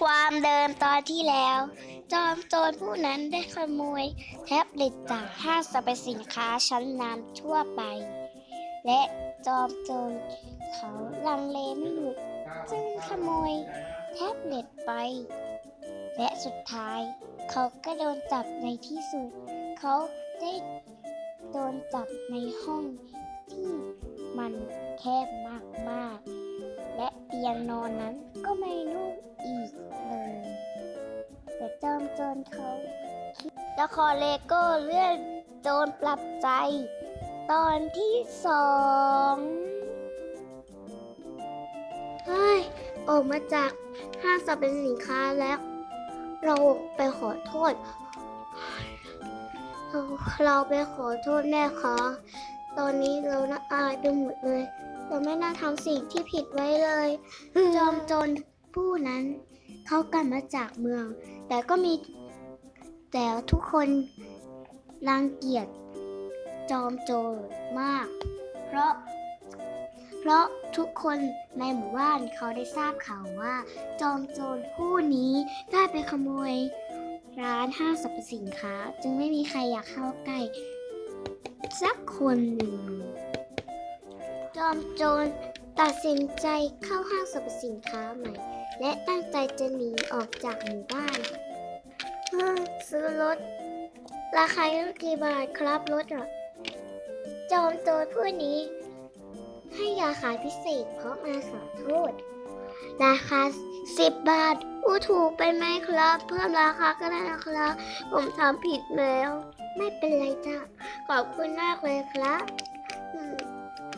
ความเดิมตอนที่แล้ว จอมโจรผู้นั้นได้ขโมยแท็บเล็ตจากห้างสรรพสินค้าชั้นนำทั่วไป และจอมโจรเขาลังเลไม่หยุดจึงขโมยแท็บเล็ตไป และสุดท้าย เขาก็โดนจับในที่สุด เขาได้โดนจับในห้องที่มันแคบมากๆ และเตียงนอนนั้นก็ไม่นุ่มอีกเลยแต่จอมโจรเขาคิดละครเลโก้เรื่องโจรปรับใจ ตอนที่สองเฮ้ย ออกมาจากห้างสรรพสินค้าแล้ว เราไปขอโทษ เราเราไปขอโทษแม่คะตอนนี้เราน่าอายไปหมดเลย เราไม่น่าทำสิ่งที่ผิดไว้เลย จอมโจรผู้นั้น เขากลับมาจากเมือง แต่ก็มีแต่ทุกคนรังเกียจจอมโจรมาก เพราะ เพราะทุกคนในหมู่บ้านเขาได้ทราบข่าวว่า จอมโจรผู้นี้ได้ไปขโมยร้านห้างสรรพสินค้า จึงไม่มีใครอยากเข้าใกล้สักคนหนึ่ง จอมโจรตัดสินใจเข้าห้างสรรพสินค้าใหม่ และตั้งใจจะหนีออกจากหมู่บ้านเฮ้ยซื้อรถ ราคากี่บาทครับรถอะ จอมโจรผู้นี้ ให้ยาขายพิเศษเพราะมาขอโทษ ราคา10บบาทอู้ถูกไปไหมครับ เพิ่มราคาก็ได้นะครับ ผมทำผิดแล้ว ไม่เป็นไรจ้าขอบคุณมากเลยครับ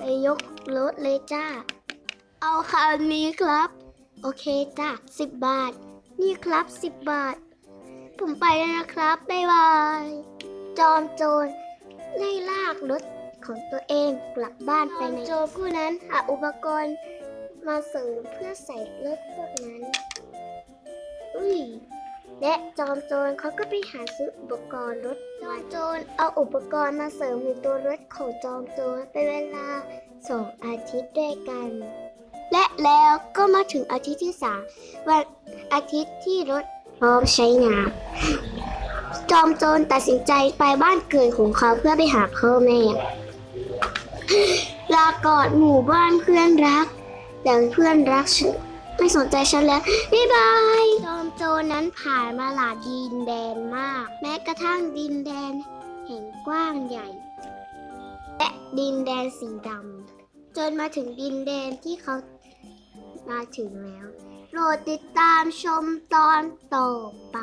ไปยกรถเลยจ้า เอาคันนี้ครับ โอเคจ้า10บาท นี่ครับ10บาท ผมไปแล้วนะครับ บ๊ายบาย จอมโจรไล่ลากรถของตัวเองกลับบ้านไปในโจรผู้นั้นหาอุปกรณ์มาเสริมเพื่อใส่รถพวกนั้น อุ้ย และจอมโจรเขาก็ไปหาซื้ออุปกรณ์รถจอมโจรเอาอุปกรณ์มาเสริมในตัวรถของจอมโจรเป็นเวลาสองอาทิตย์ด้วยกัน และแล้วก็มาถึงอาทิตย์ที่สามวันอาทิตย์ที่รถพร้อมใช้งานจอมโจรตัดสินใจไปบ้านเกิดของเขาเพื่อไปหาพ่อแม่ลากอดหมู่บ้านเพื่อนรักแต่เพื่อนรักฉันไม่สนใจฉันแล้วบ๊ายบาย นั้นผ่านมาหลายดินแดนมาก แม้กระทั่งดินแดนแห่งกว้างใหญ่ และดินแดนสีดำจนมาถึงดินแดนที่เขามาถึงแล้ว โปรดติดตามชมตอนต่อไป